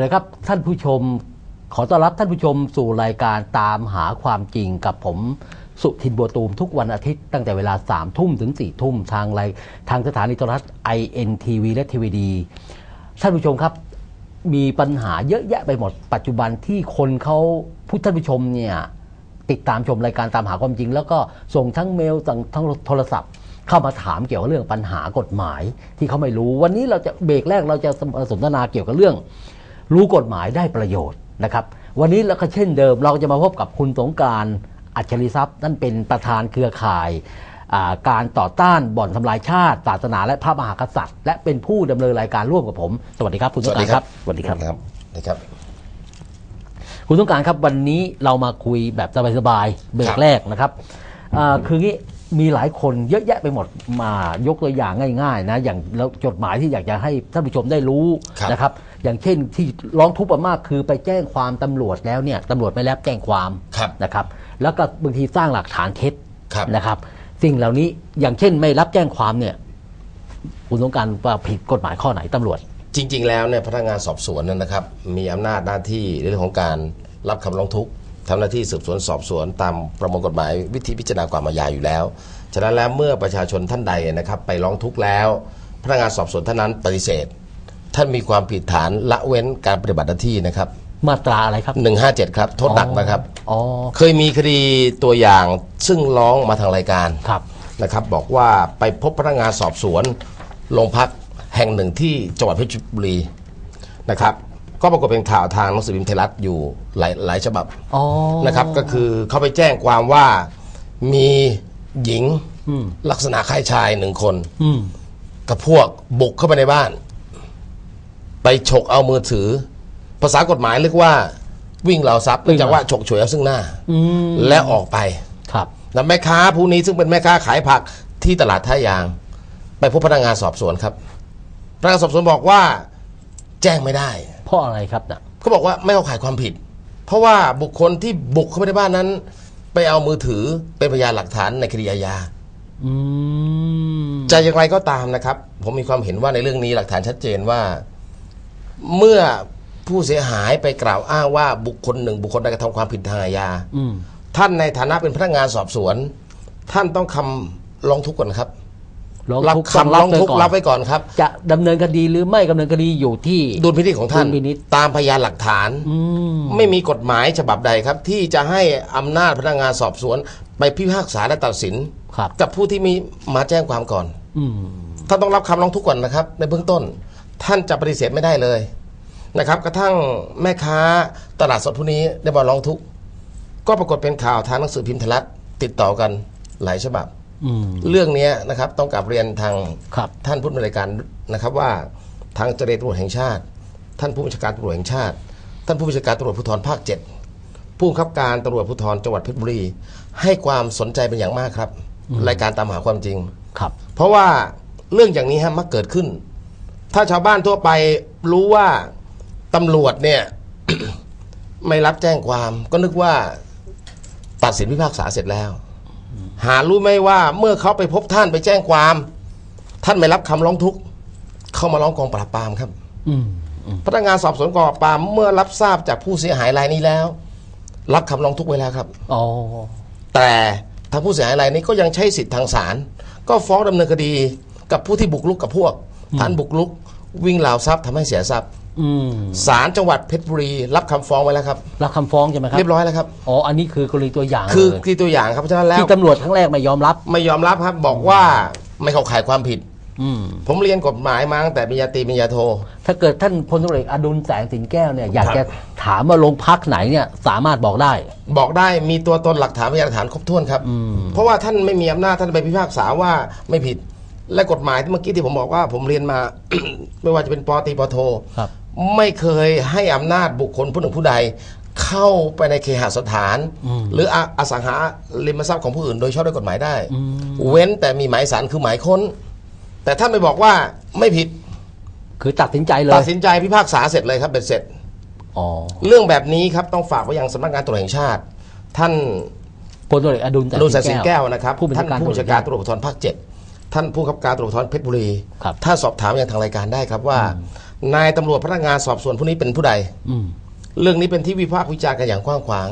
สวัสดีครับ ท่านผู้ชม ขอต้อนรับท่านผู้ชมสู่รายการตามหาความจริงกับผมสุทินบัวตูมทุกวันอาทิตย์ตั้งแต่เวลา3ามทุ่มถึง4ี่ทุ่มทางรายทางสถานีโทรทัศน์ INTV และทีวีดีท่านผู้ชมครับ มีปัญหาเยอะแยะไปหมด ปัจจุบันที่คนเขาผู้ท่านผู้ชมเนี่ยติดตามชมรายการตามหาความจริง แล้วก็ส่งทั้งเมลส่งทั้งโทรศัพท์ เข้ามาถามเกี่ยวกับเรื่องปัญหากฎหมายที่เขาไม่รู้ วันนี้เราจะเบรกแรกเราจะสนทนาเกี่ยวกับเรื่อง รู้กฎหมายได้ประโยชน์นะครับ วันนี้เราก็เช่นเดิม เราจะมาพบกับคุณสงกรารอัจฉริทรัพย์นั่นเป็นประธานเครือข่ายอ่าการต่อต้านบ่อนทำลายชาติ ศาสนาและพระมหากษัตริย์ และเป็นผู้ดำเนินรายการร่วมกับผม สวัสดีครับคุณสงกรารครับสวัสดีครับครับนะครับ คุณสงกรารครับวันนี้เรามาคุยแบบสบายๆเบรครักบแรกนะครับอ่าคืองี้ มีหลายคนเยอะแยะไปหมดมายกตัวอย่างง่ายๆนะอย่างแล้วจดหมายที่อยากจะให้ท่านผู้ชมได้รู้ครับ นะครับ อย่างเช่นที่ร้องทุกข์มากคือไปแจ้งความตำรวจแล้วเนี่ยตำรวจไม่รับแจ้งความครับ นะครับ แล้วก็บางทีสร้างหลักฐานเท็จครับ นะครับ สิ่งเหล่านี้อย่างเช่นไม่รับแจ้งความเนี่ยคุณสงกรารว่าผิดกฎหมายข้อไหนตำรวจ จริง ๆ แล้วเนี่ยพนักงานสอบสวนเนยนะครับ มีอำนาจหน้าที่ในเรื่องของการรับคำร้องทุกข์ ทำหน้าที่สืบสวนสอบสวนตามประมวลกฎหมายวิธีพิจารณาความอาญาอยู่แล้ว ฉะนั้นแล้วเมื่อประชาชนท่านใดนะครับ ไปร้องทุกข์แล้ว พนักงานสอบสวนท่านนั้นปฏิเสธ ท่านมีความผิดฐานละเว้นการปฏิบัติหน้าที่นะครับมาตราอะไรครับ 157 ครับ โทษหนักนะครับอ๋อเคยมีคดีตัวอย่างซึ่งร้องมาทางรายการครับนะครับ บอกว่าไปพบพนักงานสอบสวนโรงพักแห่งหนึ่งที่จังหวัดเพชรบุรีนะครับ ก็ปรากฏเป็นข่าวทางหนังสือพิมพ์ไทยรัฐอยู่หลายหลายฉบับอ๋อ นะครับ ก็คือเขาไปแจ้งความว่ามีหญิงอืม ลักษณะคล้ายชายหนึ่งคน อืม กับพวกบุกเข้าไปในบ้าน ไปฉกเอามือถือ ภาษากฎหมายเรียกว่าวิ่งเหล่าทรัพย์เนื่องจากว่าฉกฉวยเอาซึ่งหน้า อืม และออกไป ครับ แล้วแม่ค้าผู้นี้ซึ่งเป็นแม่ค้าขายผักที่ตลาดท่ายาง ไปพบพนักงานสอบสวนครับพนักงานสอบสวนบอกว่า แจ้งไม่ได้ เพราะอะไรครับน่ะเขาบอกว่าไม่เข้าข่ายความผิด เพราะว่าบุคคลที่บุกเข้าไปในบ้านนั้น ไปเอามือถือเป็นพยานหลักฐานในคดีอาญาอืมจะอย่างไรก็ตามนะครับ ผมมีความเห็นว่าในเรื่องนี้หลักฐานชัดเจนว่า เมื่อผู้เสียหายไปกล่าวอ้างว่าบุคคลหนึ่ง บุคคลใดกระทำความผิดทางอาญาอืม ท่านในฐานะเป็นพนักงานสอบสวน ท่านต้องคำร้องทุกข์ก่อนครับ ร้องรับทุกข์คำร้องทุกข์ไว้รับไว้ก่อนครับ จะดำเนินคดีหรือไม่ดำเนินคดีอยู่ที่ดุลพินิจของท่านดุลพินิจตามพยานหลักฐานอืมไม่มีกฎหมายฉบับใดครับ ที่จะให้อำนาจพนักงานสอบสวน ไปพิพากษาและตัดสินครับกับผู้ที่มีมาแจ้งความก่อนอืมท่านต้องรับคำร้องทุกข์ก่อนนะครับ ในเบื้องต้น ท่านจะปฏิเสธไม่ได้เลยนะครับ กระทั่งแม่ค้าตลาดสดผู้นี้ได้มาร้องทุกข์ก็ปรากฏเป็นข่าวทางหนังสือพิมพ์ไทยรัฐติดต่อกันหลายฉบับอืม เรื่องนี้นะครับต้องกลับเรียนทางครับท่านผู้ดำเนินรายการนะครับว่าทางเจรตำรวจแห่งชาติ ท่านผู้บัญชาการตำรวจแห่งชาติ ท่านผู้บัญชาการตำรวจภูธรภาคเจ็ดผู้บังคับการตำรวจภูธรจังหวัดเพชรบุรี ให้ความสนใจเป็นอย่างมากครับ รายการตามหาความจริงครับ เพราะว่าเรื่องอย่างนี้ฮะมักเกิดขึ้น ถ้าชาวบ้านทั่วไปรู้ว่าตำรวจเนี่ยไม่รับแจ้งความ ก็นึกว่าตัดสินพิพากษาเสร็จแล้ว หารู้ไหมว่าเมื่อเขาไปพบท่านไปแจ้งความ ท่านไม่รับคำร้องทุกข์เข้ามาร้องกองปราบปรามครับ อืมอืมพนักงานสอบสวนกองปราบปรามเมื่อรับทราบจากผู้เสียหายรายนี้แล้ว รับคำร้องทุกข์ไว้แล้วครับ อ๋อแต่ทางผู้เสียหายรายนี้ก็ยังใช้สิทธิ์ทางศาลก็ฟ้องดำเนินคดีกับผู้ที่บุกรุกกับพวกฐานบุกรุก วิ่งราวทรัพย์ทำให้เสียทรัพย์ อืมศาลจังหวัดเพชรบุรีรับคำฟ้องไว้แล้วครับ รับคำฟ้องใช่ไหมครับเรียบร้อยแล้วครับ อ๋ออันนี้คือกรณีตัวอย่างคือเลยคือตัวอย่างครับเพราะฉะนั้นแล้วที่ตำรวจครั้งแรกไม่ยอมรับ ไม่ยอมรับครับบอกว่าไม่เข้าข่ายความผิด อืม ผมเรียนกฎหมายมาตั้งแต่ปริญญาตรีปริญญาโท ถ้าเกิดท่านพลตำรวจเอกอดุลแสงสินแก้วเนี่ยอยากครับ จะถามว่าโรงพักไหนเนี่ยสามารถบอกได้ บอกได้มีตัวตนหลักฐานพยานหลักฐานครบถ้วนครับอืมเพราะว่าท่านไม่มีอำนาจท่านไปพิพากษาว่าไม่ผิด และกฎหมายที่เมื่อกี้ที่ผมบอกว่า ผมเรียนมา ไม่ว่าจะเป็นปอตรีปอโทครับ ไม่เคยให้อำนาจบุคคลผู้หนึ่งผู้ใด เข้าไปในเคหสถาน หรือออสังหาริมทรัพย์ของผู้อื่น โดยชอบด้วยกฎหมายได้ เว้นแต่มีหมายสารคือหมายค้น แต่ท่านไปบอกว่าไม่ผิดคือตัดสินใจเลตัยดสินใจพิพากษาเสร็จเลยครับเบ็ดเสร็จอ๋อเรื่องแบบนี้ครับต้องฝากไว้ยังสำนักงานตำรวจแห่งชาติ ท่านพลตำรวจเอกอดุลแสอนุสัยสิงแก้วนะครับผู้บัญท่านชาการผู้บัญชาการตำรวจภูธรภาคเจ็ดท่านผู้บังคับการตำรวจภูธรเพชรบุรีครับถ้าสอบถามอย่างทางรายการได้ครับว่า นายตำรวจพนักงานสอบสวนผู้นี้เป็นผู้ใด อืม เรื่องนี้เป็นที่วิพากษ์วิจารณ์กันอย่างกว้างขวาง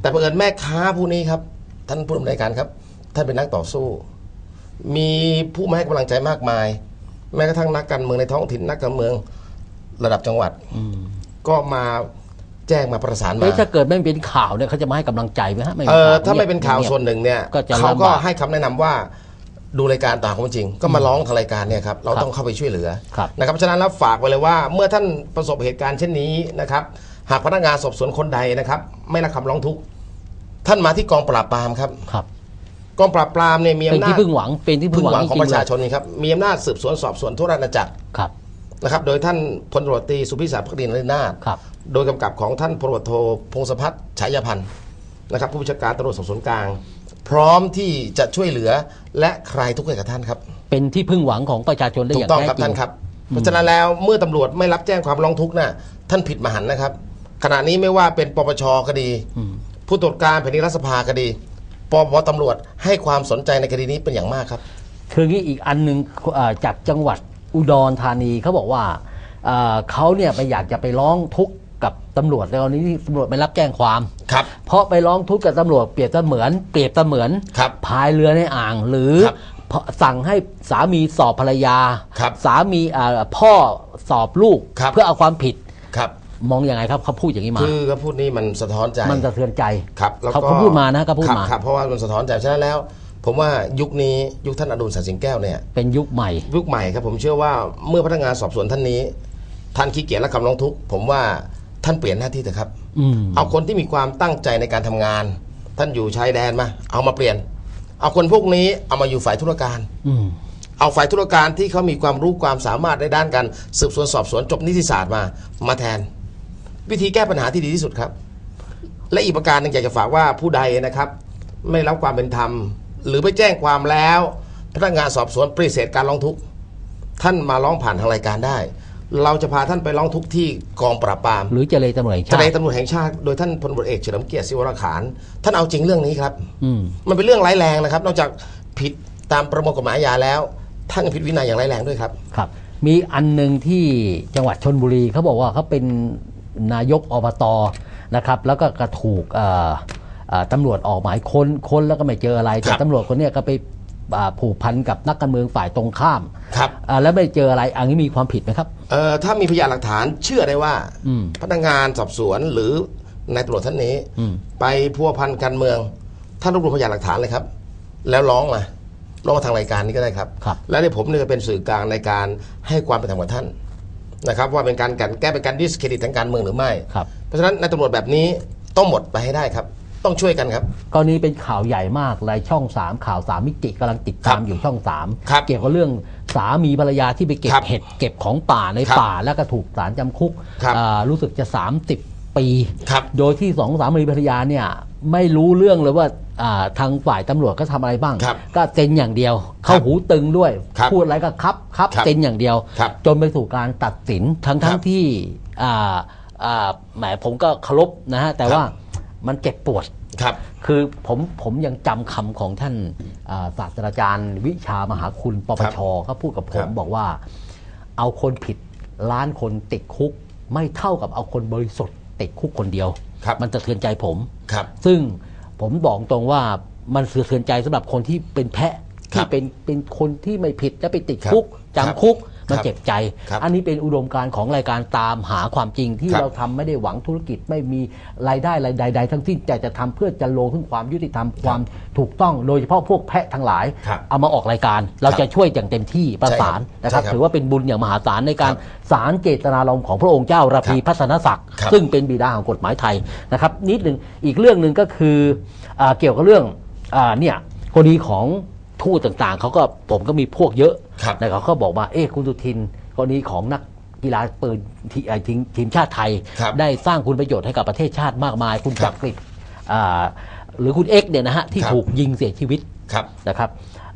แต่เผอิญแม่ค้าผู้นี้ครับ ท่านผู้ดำเนินการครับ ท่านเป็นนักต่อสู้ มีผู้มาให้กำลังใจมากมาย แม้กระทั่งนักการเมืองในท้องถิ่นนักการเมืองระดับจังหวัด อืมก็มาแจ้งมาประสานมา เฮ้ยถ้าเกิดไม่เป็นข่าวเนี่ยเขาจะมาให้กำลังใจไหมฮะไม่เอมีอข่าวถ้าไม่เป็นข่าวงียบส่วนหนึ่งเนี่ยก็จะเขาก็ลำบากให้คำแนะนำว่า ดูรายการตามความจริง ก็มาร้องทางรายการเนี่ยครับเราครับต้องเข้าไปช่วยเหลือครับนะครับฉะนั้นแล้วฝากไว้เลยว่าเมื่อท่านประสบเหตุการณ์เช่นนี้นะครับหากพนักงานสอบสวนคนใดนะครับ ไม่รับคำร้องทุกข์ท่านมาที่กองปราบปรามครับครับกองปราบปรามเนี่ยมีเป็นอำนาที่จพึ่งหวังเป็นที่พึ่พึ่งงหหวัวังงของจปริงระๆชาเลยชนนี่ครับมีอำนาจสืบสวนสอบสวนทั่วราชอาณาจักรครับนะครับ โดยท่านพลตำรวจตรีสุพิศารพักดีนฤนาถครับโดยกำกับของท่านพลตำรวจโทพงศพัฒน์ฉายพันธ์นะครับ ผู้บัญชาการตำรวจสอบสวนกลาง พร้อมที่จะช่วยเหลือและคลายทุกข์ให้กับท่านครับเป็นที่พึ่งหวังของประชาชนได้ถูอกย่างต้องแท้ครับจริท่านงครับ เพราะฉะนั้นแล้วเมื่อตำรวจไม่รับแจ้งความร้องทุกข์น่ะท่านผิดมหันต์นะครับ ขณะนี้ไม่ว่าเป็นปปชคดีอืมผู้ตรวจการแผ่นดินรัฐสภาคดีปปตำรวจให้ความสนใจในคดีนี้เป็นอย่างมากครับ คืองี้อีกอันหนึ่งเอ่อจากจังหวัดอุดรธานีเขาบอกว่าเอ่อเขาเนี่ยไปอยากจะไปร้องทุกข์ กับตำรวจในกรณีที่ตำรวจไม่รับแจ้งความ ครับ เพราะไปร้องทุกข์กับตำรวจเปรียบเสมือน เปรียบเสมือนครับพายเรือในอ่างหรือครับพสั่งให้สามีสอบภรรยา ครับสามีเอ่อพ่อสอบลูก ครับ เพื่อเอาความผิดครับมองอยังไงครับเขาพูดอย่างนี้มา คือเขาพูดนี้มันสะท้อนใจมันสะเทือนใจครับแล้วเขาก็เขาพูดมานะเขาพูดครับมาครับเพราะว่ามันสะท้อนใจฉะนั้นแล้ว ผมว่ายุคนี้ยุคท่านอดุลสันสิงแก้วเนี่ย เป็นยุคใหม่ ยุคใหม่ครับผมเชื่อว่าเมื่อพนักงานสอบสวนท่านนี้ ท่านขี้เกียจและคำร้องทุกข์ผมว่า ท่านเปลี่ยนหน้าที่เถอะครับอืมเอาคนที่มีความตั้งใจในการทำงาน ท่านอยู่ชายแดนมา เอามาเปลี่ยน เอาคนพวกนี้เอามาอยู่ฝ่ายธุรการอืมเอาฝ่ายธุรการที่เขามีความรู้ความสามารถในด้านการสืบสวนสอบสวนจบนิติศาสตร์มา มาแทน วิธีแก้ปัญหาที่ดีที่สุดครับ และอีกประการหนึ่งอยากจะฝากว่าผู้ใดนะครับ ไม่รับความเป็นธรรม หรือไปแจ้งความแล้ว พนักงานสอบสวนปฏิเสธการร้องทุกข์ท่านมาร้องผ่านทางรายการได้ เราจะพาท่านไปร้องทุกข์ที่กองปราบปรามหรือเจรตำรวจแห่งทชาตินายตำรวจแห่งชาติโดยท่านพลตำรวจเอกเฉลิมเกียรติศิวราขานท่านเอาจริงเรื่องนี้ครับ อืม มันเป็นเรื่องร้ายแรงนะครับ นอกจากผิดตามประมวลกฎหมายอาญาแล้ว ท่านยังผิดวินัยอย่างร้ายแรงด้วยครับ ครับ มีอันหนึ่งที่จังหวัดชนบุรีเขาบอกว่าเขาเป็นนายกอบตนะครับ แล้วก็กระถูกเอ่อเอ่อตำรวจออกหมายค้นค้นแล้วก็ไม่เจออะไร แต่ครับ ตำรวจคนเนี้ยก็ไปอ่า ผูกพันกับนักการเมืองฝ่ายตรงข้ามครับอ่าแล้วไม่เจออะไรอันนี้มีความผิดไหมครับเอ่อถ้ามีพยานหลักฐานเชื่อได้ว่าอืมพนักงานสอบสวนหรือนายตำรวจท่านนี้อืมไปพัวพันการเมืองท่านรวบรวมพยานหลักฐานเลยครับ แล้วร้องมาร้องมาทางรายการนี้ก็ได้ครับครับแล้วในผมเนี่ยจะเป็นสื่อกลางในการให้ความเป็นธรรมกับท่านนะครับว่าเป็นการกลั่นแก้เป็นการดิสเครดิตทางการเมืองหรือไม่ครับเพราะฉะนั้นนายตำรวจแบบนี้ต้องหมดไปให้ได้ครับ ต้องช่วยกันครับ กรณีเป็นข่าวใหญ่มากรายช่อง 3 ข่าว3มิติกำลังติดตามครับอยู่ช่องครับ3เกี่ยวกับเรื่องสามีภรรยาที่ไปเก็บครับเห็ดเก็บของป่าในครับป่าแล้วก็ถูกศาลจำคุกครับอ่ารู้สึกจะ 30 ปีครับโดยที่สองสามีภรรยาเนี่ยไม่รู้เรื่องเลยว่าอ่าทางฝ่ายตำรวจก็ทำอะไรบ้างครับก็เซ็นอย่างเดียว เข้าหูตึงด้วยครับพูดอะไรก็ครับครับครับเซ็นอย่างเดียวครับจนไปสู่การตัดสินทั้งทั้คงรับที่อ่าอ่าแหมผมก็เคารพนะฮะแต่ครับว่ามันเจ็บปวด ครับ คือผมผมยังจำคำของท่านอ่าศาสตราจารย์ วิชามหาคุณปปชเขาพูดกับผครัมบบอกว่า เอาคนผิดล้านคนติดคุก ไม่เท่ากับเอาคนบริสุทธิ์ติดคุกคนเดียวครับมันจะเทือนใจผมครับ ซึ่งผมบอกตรงว่ามันสะเทือนใจสำหรับคนที่เป็นแพะครัที่บเป็นเป็นคนที่ไม่ผิดแล้วไปติดครับคุกครับจำคุก มันครับเจ็บใจ ครับอันนี้เป็นอุดมการณ์ของรายการตามหาความจริงที่ครับเราทำไม่ได้หวังธุรกิจไม่มีรายได้รายใด ๆ ทั้งสิ้นแต่จะทำเพื่อจะลงถึงความยุติธรรมความถูกต้อง โดยเฉพาะพวกแพะทั้งหลาย ครับเอามาออกรายการ เราจะช่วยอย่างเต็มที่ประสานใช่ครับนะครับ ใช่ครับถือว่าเป็นบุญอย่างมหาศาลในการครับสารเจตนารมณ์ของพระองค์เจ้าระพีครับพัฒนศักดิ์ครับ ซึ่งเป็นบิดาของกฎหมายไทยนะครับ นิดหนึ่งอีกเรื่องหนึ่งก็คืออาเกี่ยวกับเรื่องอาเนี่ยกรณีของ ทูตต่างๆเขาก็ผมก็มีพวกเยอะครับ นะเขาก็บอกว่าเอ๊ะคุณสุทินกรณีของนักกีฬาปืนที่เอ่อทีมทีมชาติไทย ครับได้สร้างคุณประโยชน์ให้กับประเทศชาติมากมาย คุณครัจับกริดอ่าหรือคุณเอ็กซ์เนี่ยนะฮะที่ครับ ถูกยิงเสียชีวิต ครับ นะครับ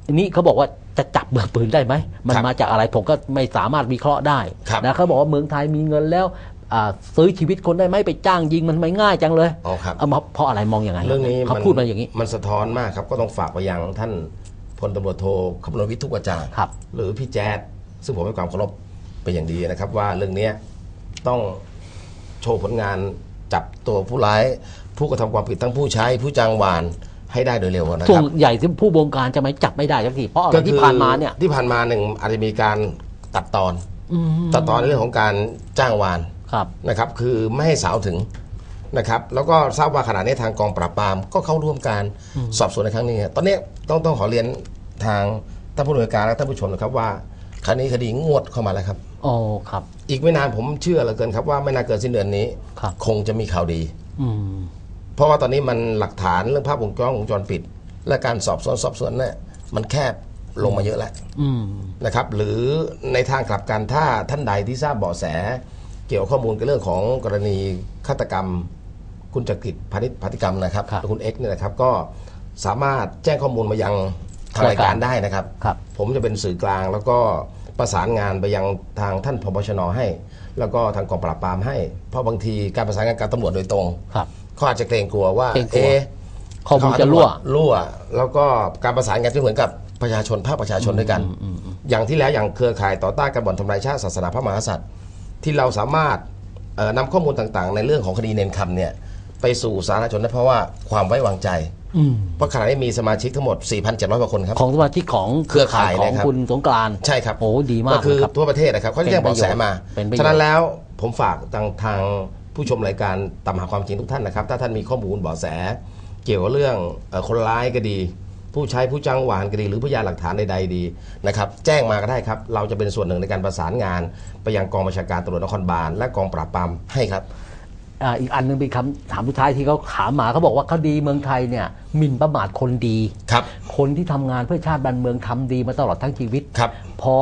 อันนี้เขาบอกว่าจะจับเบือปืนได้ไหม มันครับมาจากอะไรผมก็ไม่สามารถวิเคราะห์ได้ครับนะเขาบอกว่าเมืองไทยมีเงินแล้วอ่าซื้อชีวิตคนได้ไหมไปจ้างยิงมันไม่ง่ายจังเลยอ๋อครับ เอามาเพราะอะไรมองอย่างไงเรื่องนี้เขาพูดมาอย่างนี้มันสะท้อนมากครับก็ต้องฝากไปยังท่าน พลตำรวจโทคำนวณวิทย์ทุกกระจ่างครับ หรือพี่แจ๊ดซึ่งผมให้ความเคารพเป็นอย่างดีนะครับ ว่าเรื่องเนี้ยต้องโชว์ผลงานจับตัวผู้ร้าย ผู้กระทำความผิดทั้งผู้ใช้ผู้จ้างวานให้ได้โดยเร็วนะส่ควนรับใหญ่ที่ผู้บงการจะไม่จับไม่ได้สักทีเพราะอะไรที่ผ่านมาเนี่ยที่ผ่านมาหนึ่งอาจจะมีการตัดตอนอืมตัดตอนในเรื่องของการจ้างวานครับนะครับ คือไม่ให้สาวถึงนะครับ แล้วก็ทราบว่าขณะนี้ทางกองปราบปรามก็เข้าร่วมการสอบสวนในครั้งนี้ ตอนนี้ ต้องต้องขอเรียนทางท่านผู้ดำเนินการและท่านผู้ชมนะครับว่าคดีคดีงวดเข้ามาแล้วครับอ๋อครับ อีกไม่นานผมเชื่อเหลือเกินครับว่าไม่นานเกินสิ้นเดือนนี้ ครับ คงจะมีข่าวดี อืม เพราะว่าตอนนี้มันหลักฐานเรื่องภาพวงจรวงจรปิด และการสอบสวนสอบสวนเนี่ยมันแคบลงมาเยอะแล้วอืม นะครับ หรือในทางกลับกันถ้าท่านใดที่ทราบเบาะแส เกี่ยวข้อมูลกับเรื่องของกรณีฆาตกรรม คุณจักริดพาณิชย์พาติกรรมนะครับครับ คุณเอ็กซ์เนี่ยนะครับก็ สามารถแจ้งข้อมูลมายังทางรายการได้นะครับ ครับ ผมจะเป็นสื่อกลางแล้วก็ประสานงานไปยังทางท่านพบชนให้ แล้วก็ทางกองปราบปรามให้ เพราะบางทีการประสานงานกับตำรวจโดยตรงครับ เขาอาจจะเกรงกลัวว่าเกรงกลัวเอ๊ะข้อมูลจะรั่ว รั่ว แล้วก็การประสานงานจะเหมือนกับประชาชนภาคประชาชนด้วยกัน อย่างที่แล้วอย่างเครือข่ายต่อต้านการบ่อนทำลายชาติศาสนาพระมหากษัตริย์ ที่เราสามารถเอ่อนำข้อมูลต่างๆ ในเรื่องของคดีเนนคำเนี่ยไปสู่สาธารณชนได้เพราะว่าความไว้วางใจอืม เพราะขณะนี้มีสมาชิกทั้งหมด 4,700กว่าคนครับ ของสมาชิกของเครือข่ายของนะครับคุณสงกรานต์ใช่ครับโอ้ดีมากก็คือเลยครับทั่วประเทศนะครับเขาจะแจ้งเบาะแสมาเป็นประโยชน์ฉะนั้นแล้วผมฝากทางทางผู้ชมรายการตามหาความจริงทุกท่านนะครับ ถ้าท่านมีข้อมูลเบาะแส เกี่ยวกับเรื่องเอ่อคนร้ายก็ดี ผู้ใช้ผู้จ้างวานก็ดี หรือพยานหลักฐานใดๆดีนะครับ แจ้งมาก็ได้ครับ เราจะเป็นส่วนหนึ่งในการประสานงาน ไปยังกองบัญชาการตำรวจนครบาลและกองปราบปรามให้ครับ อ่าอีกอันหนึงเป็นคำถามสุดท้ายที่เขาถามมาเขาบอกว่าคดีเมืองไทยเนี่ยหมิ่นประมาทคนดีครับ คนที่ทำงานเพื่อชาติบ้านเมืองทำดีมาตลอดทั้งชีวิตครับ พอ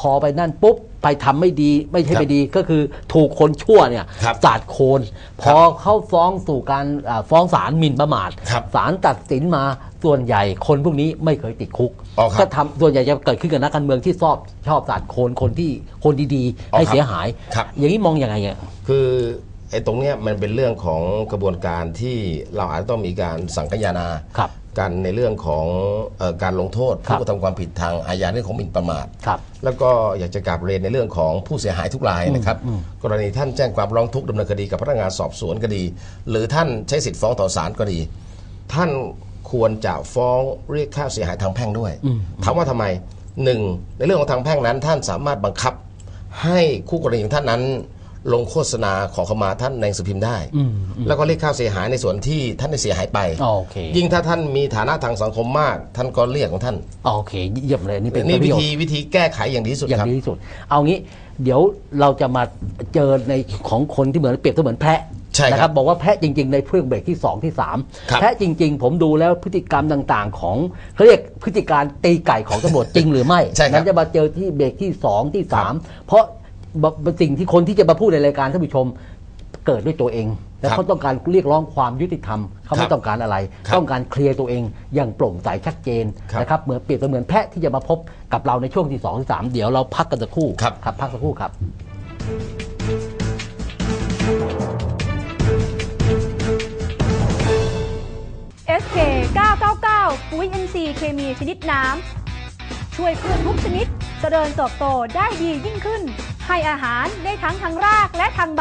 พอไปนั่นปุ๊บไปทำไม่ดีไม่ใช่ครับไม่ดีก็คือถูกคนชั่วเนี่ยครับสาดโคน พอเข้าฟ้องสู่การอ่าฟ้องศาลหมิ่นประมาทครับศาลตัดสินมาส่วนใหญ่คนพวกนี้ไม่เคยติดคุกอ๋อครับก็ทำส่วนใหญ่จะเกิดขึ้นกับนักการเมืองที่ชอบชอบสาดโคนคนที่คนดีๆอ๋อให้ครับเสียหายครับอย่างนี้มองยังไงอะคือ ไอ้ตรงเนี้ยมันเป็นเรื่องของกระบวนการที่เราอาจจะต้องมีการสังคายนาครับกันในเรื่องของเออการลงโทษครับผู้กระทำความผิดทางอาญาเรื่องของหมิ่นประมาท ครับแล้วก็อยากจะกราบเรียนในเรื่องของผู้เสียหายทุกรายนะครับ กรณีท่านแจ้งความร้องทุกข์ดำเนินคดีกับพนักงานสอบสวนก็ดี หรือท่านใช้สิทธิ์ฟ้องต่อศาลก็ดี ท่านควรจะฟ้องเรียกค่าเสียหายทางแพ่งด้วยถามว่าทำไมหนึ่งในเรื่องของทางแพ่งนั้น ท่านสามารถบังคับให้คู่กรณีของท่านนั้น ลงโฆษณาขอขมาท่านในหนังสือพิมพ์ได้ แล้วก็เรียกค่าเสียหายในส่วนที่ท่านได้เสียหายไปโอเคยิ่งถ้าท่านมีฐานะทางสังคมมาก ท่านก็เรียกของท่าน โอเคเยี่ยมเลยอันนี่เป็นนี่ประวิโยชธีน์วิธีแก้ไขอย่างดีที่สุดอย่างครับดีที่สุด เอางี้เดี๋ยวเราจะมาเจอในของคนที่เหมือนเปรียบเสมือนแพะใช่ครับนะครับบอกว่าแพะจริง ๆ ในเพื่องเบรกที่ 2 ที่ครับ3แพะจริง ๆ ผมดูแล้วพฤติกรรมต่าง ๆ ของเขาเรียกพฤติการตีไก่ของตำรวจจริงหรือไม่ใช่ครับนั้นจะมาเจอที่เบรกที่ 2 ที่ 3 เพราะ สิ่งที่คนที่จะมาพูดในรายการท่านผู้ชมเกิดด้วยตัวเอง และครับเขาต้องการเรียกร้องความยุติธรรมเขาคไม่รับต้องการอะไรครับต้องการเคลียร์ตัวเองอย่างโปร่งใสชัดเจนครับนะครับเหมือนเปรียบเสมือนแพะที่จะมาพบกับเราในช่วงที่สองที่สามเดี๋ยวเราพักกันสักครู่ครับครับพักสักครู่ครับ SK 999 ปุ๋ย NC เคมีชนิดน้ำช่วยพืชทุกชนิดเจริญเติบโตได้ดียิ่งขึ้น ให้อาหารได้ทั้งทางรากและทางใบ